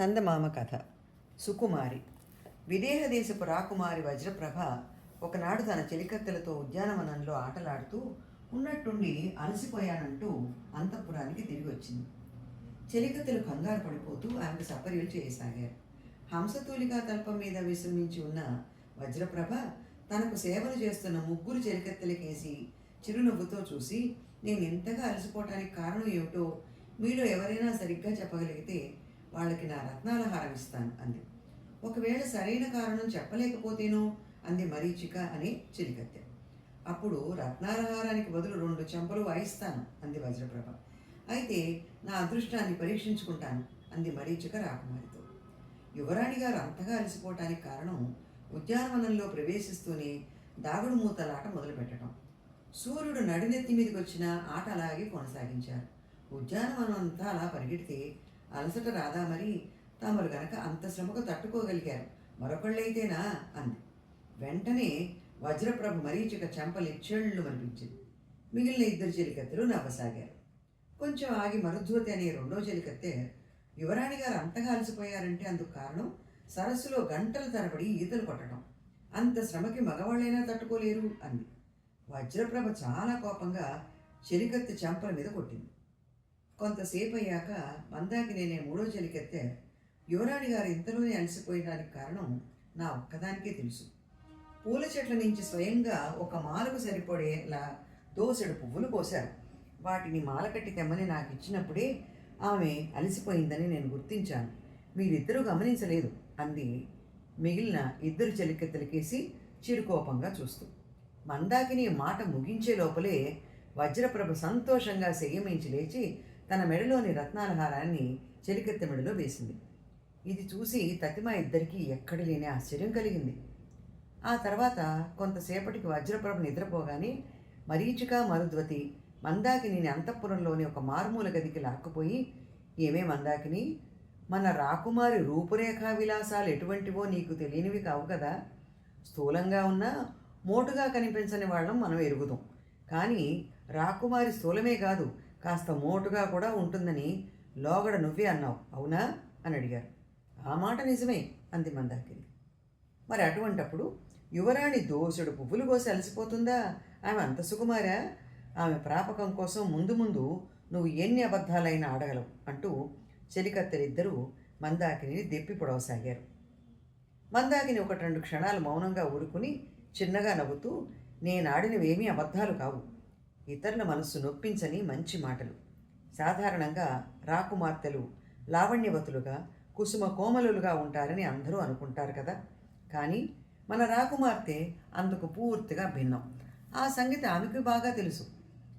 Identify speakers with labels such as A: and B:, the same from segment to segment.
A: చందమామ కథ. సుకుమారి. విదేహ దేశపు రాకుమారి వజ్రప్రభ ఒకనాడు తన చెలికత్తెలతో ఉద్యానవనంలో ఆటలాడుతూ ఉన్నట్టుండి అలసిపోయానంటూ అంతఃపురానికి తిరిగి వచ్చింది. చెలికత్తెలు కంగారు పడిపోతూ ఆమెకు సపర్యలు చేయసాగారు. హంసతూలికా తల్పం మీద విశ్రమించి ఉన్న వజ్రప్రభ తనకు సేవలు చేస్తున్న ముగ్గురు చెలికత్తెలకేసి చిరునవ్వుతో చూసి నేను ఇంతగా అలసిపోవటానికి కారణం ఏమిటో మీలో ఎవరైనా సరిగ్గా చెప్పగలిగితే వాళ్ళకి నా రత్నాల హారం ఇస్తాను అంది. ఒకవేళ సరైన కారణం చెప్పలేకపోతేనో అంది మరీచిక అని చిలికత్తె. అప్పుడు రత్నాలహారానికి బదులు రెండు చెంపలు వాయిస్తాను అంది వజ్రప్రభ. అయితే నా అదృష్టాన్ని పరీక్షించుకుంటాను అంది మరీచిక రాకుమారితో. యువరాణి గారు అంతగా అలసిపోవటానికి కారణం ఉద్యానవనంలో ప్రవేశిస్తూనే దాగుడు మూతలాట మొదలుపెట్టడం సూర్యుడు నడినెత్తి మీదకి వచ్చిన ఆట అలాగే కొనసాగించారు. ఉద్యానవనం అంతా అలా పరిగెడితే అలసట రాదా మరి? తామరు గనక అంత శ్రమకు తట్టుకోగలిగారు. మరొకళ్ళైతేనా? అంది. వెంటనే వజ్రప్రభ మరీచిక చెంపలిచ్చేళ్ళు అనిపించింది. మిగిలిన ఇద్దరు చెలికత్తెలు నవ్వసాగారు. కొంచెం ఆగి మరుధ్వతి అనే రెండో చెలికత్తె యువరాణి గారు అంతగా అలసిపోయారంటే అందుకు కారణం? సరస్సులో గంటల తరబడి ఈతలు కొట్టడం అంత శ్రమకి మగవాళ్ళైనా తట్టుకోలేరు అంది. వజ్రప్రభ చాలా కోపంగా చెలికత్తె చెంపల మీద కొట్టింది. కొంతసేపు అయ్యాక మందాకి నేనే మూడో చెలికెత్తే యువరాణి గారు ఇంతలోనే అలసిపోయడానికి కారణం నా ఒక్కదానికే తెలుసు. పూల చెట్ల నుంచి స్వయంగా ఒక మాలకు సరిపడేలా దోసెడు పువ్వులు కోశారు. వాటిని మాలకట్టి తెమ్మని నాకు ఇచ్చినప్పుడే ఆమె అలసిపోయిందని నేను గుర్తించాను. మీరిద్దరూ గమనించలేదు అంది మిగిలిన ఇద్దరు చెలికెత్తలకేసి చిరుకోపంగా చూస్తూ. మందాకిని మాట ముగించే లోపలే వజ్రప్రభ సంతోషంగా సెయ్యమించి లేచి తన మెడలోని రత్నాలహారాన్ని హారాన్ని మెడలో వేసింది. ఇది చూసి తతిమ ఇద్దరికీ ఎక్కడ లేని ఆశ్చర్యం కలిగింది. ఆ తర్వాత కొంతసేపటికి వజ్రప్రభ నిద్రపోగానే మరీచిక మరుద్వతి మందాకిని అంతఃపురంలోని ఒక మారుమూల గదికి లాక్కుపోయి ఏమే మందాకిని మన రాకుమారి రూపురేఖా విలాసాలు ఎటువంటివో నీకు తెలియనివి కావు కదా. స్థూలంగా ఉన్నా మోటుగా కనిపించని వాళ్ళం మనం ఎరుగుదాం. కానీ రాకుమారి స్థూలమే కాదు కాస్త మోటుగా కూడా ఉంటుందని లోగడ నువ్వే అన్నావు అవునా? అని అడిగారు. ఆ మాట నిజమే అంది మందాకిని. మరి అటువంటప్పుడు యువరాణి దోసుడు పువ్వులు కోసి అలసిపోతుందా? ఆమె అంత సుకుమారా? ఆమె ప్రాపకం కోసం ముందు ముందు నువ్వు ఎన్ని అబద్ధాలైనా ఆడగలవు అంటూ చెలికత్తెలిద్దరూ మందాకిని దెప్పి పొడవసాగారు. మందాకిని ఒకటి రెండు క్షణాలు మౌనంగా ఊరుకుని చిన్నగా నవ్వుతూ నేనాడినవేమీ అబద్ధాలు కావు ఇతరుల మనస్సు నొప్పించని మంచి మాటలు. సాధారణంగా రాకుమార్తెలు లావణ్యవతులుగా కుసుమ కోమలులుగా ఉంటారని అందరూ అనుకుంటారు కదా. కానీ మన రాకుమార్తె అందుకు పూర్తిగా భిన్నం. ఆ సంగతి ఆమెకు బాగా తెలుసు.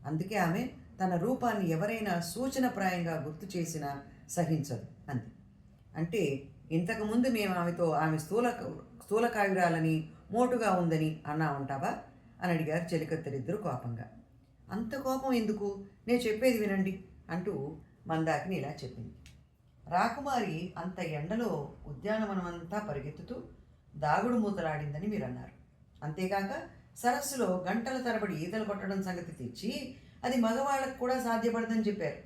A: అందుకే ఆమె తన రూపాన్ని ఎవరైనా సూచనప్రాయంగా గుర్తు చేసినా సహించదు అంది. అంటే ఇంతకుముందు మేము ఆమెతో ఆమె స్థూల స్థూలకాయురాలని మోటుగా ఉందని అన్నా ఉంటావా? అని అడిగారు చెలికత్తెలిద్దరూ కోపంగా. అంత కోపం ఎందుకు? నేను చెప్పేది వినండి అంటూ మందాకిని ఇలా చెప్పింది. రాకుమారి అంత ఎండలో ఉద్యానవనమంతా పరిగెత్తుతూ దాగుడు మూతలాడిందని మీరు అన్నారు అంతేకాక సరస్సులో గంటల తరబడి ఈతలు కొట్టడం సంగతి తెచ్చి అది మగవాళ్ళకు కూడా సాధ్యపడదని చెప్పారు.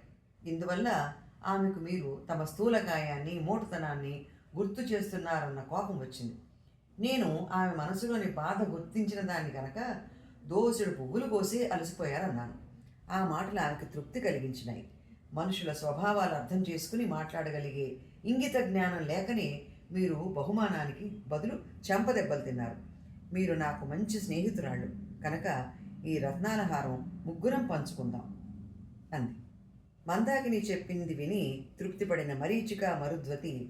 A: ఇందువల్ల ఆమెకు మీరు తమ స్థూలకాయాన్ని మూటతనాన్ని గుర్తు చేస్తున్నారన్న కోపం వచ్చింది. నేను ఆమె మనసులోని బాధ గుర్తించిన దాన్ని కనుక దోసుడు పువ్వులు కోసి అలసిపోయారన్నాను. ఆ మాటలు ఆమెకు తృప్తి కలిగించినాయి. మనుషుల స్వభావాలు అర్థం చేసుకుని మాట్లాడగలిగే ఇంగిత జ్ఞానం లేకనే మీరు బహుమానానికి బదులు చెంపదెబ్బలు తిన్నారు. మీరు నాకు మంచి స్నేహితురాళ్ళు. కనుక ఈ రత్నాల హారం ముగ్గురం పంచుకుందాం అంది. మందాకిని చెప్పింది విని తృప్తిపడిన మరీచిక మరుద్వతి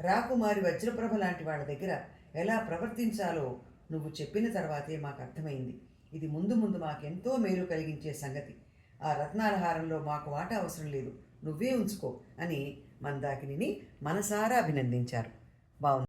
A: రాకుమారి వజ్రప్రభ లాంటి వాళ్ళ దగ్గర ఎలా ప్రవర్తించాలో నువ్వు చెప్పిన తర్వాతే మాకు అర్థమైంది. ఇది ముందు ముందు మాకెంతో మేలు కలిగించే సంగతి. ఆ రత్నాల హారంలో మాకు వాట అవసరం లేదు. నువ్వే ఉంచుకో అని మందాకిని మనసారా అభినందించారు. బాగుంది